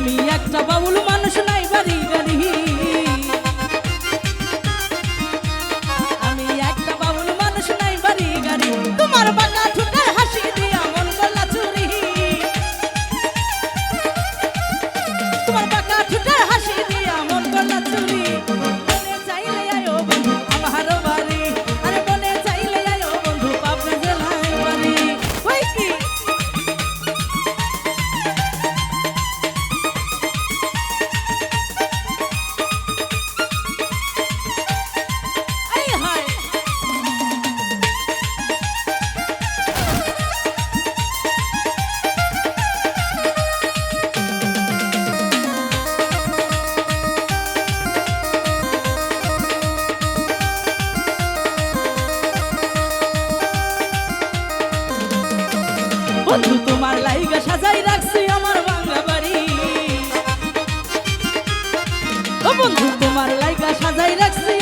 আমি একটা বাউল বন্ধু তোমার লাইগা সাজাই রাখছি আমার বাংলা বাড়ি। বন্ধু তোমার লাইগা সাজাই রাখছি